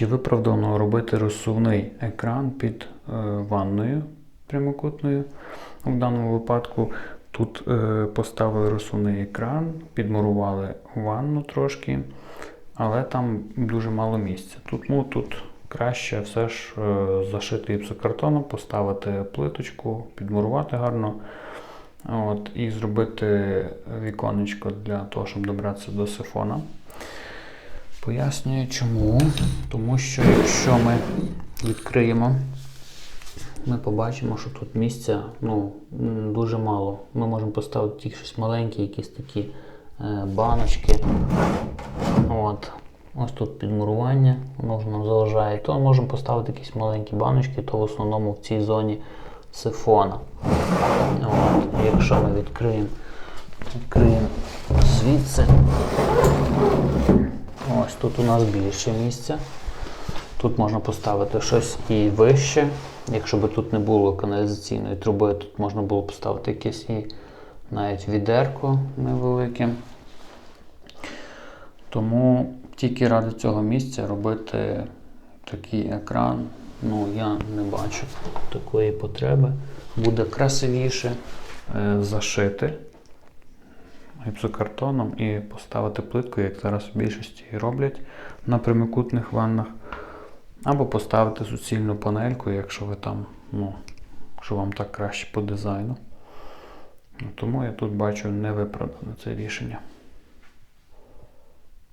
Чи виправдано робити розсувний екран під е, ванною прямокутною? В даному випадку тут е, поставили розсувний екран, підмурували ванну трошки, але там дуже мало місця. Тут, ну, тут краще все ж е, зашити гіпсокартоном, поставити плиточку, підмурувати гарно. От, і зробити віконечко для того, щоб добратися до сифона. Пояснюю чому. Тому що якщо ми відкриємо, ми побачимо, що тут місця ну, дуже мало. Ми можемо поставити тільки щось маленьке, якісь такі е, баночки. От. Ось тут підмурування, воно вже нам заважає. То можемо поставити якісь маленькі баночки, то в основному в цій зоні сифона. От. Якщо ми відкриємо, відкриємо звідси. Ось тут у нас більше місця. Тут можна поставити щось і вище. Якщо б тут не було каналізаційної труби, тут можна було поставити якесь і навіть відерко невелике. Тому тільки ради цього місця робити такий екран, ну я не бачу такої потреби. Буде красивіше е, зашити гіпсокартоном і поставити плитку, як зараз в більшості і роблять на прямокутних ваннах. Або поставити суцільну панельку, якщо ви там, ну, якщо вам так краще по дизайну. Ну, Тому я тут бачу невиправдане це рішення.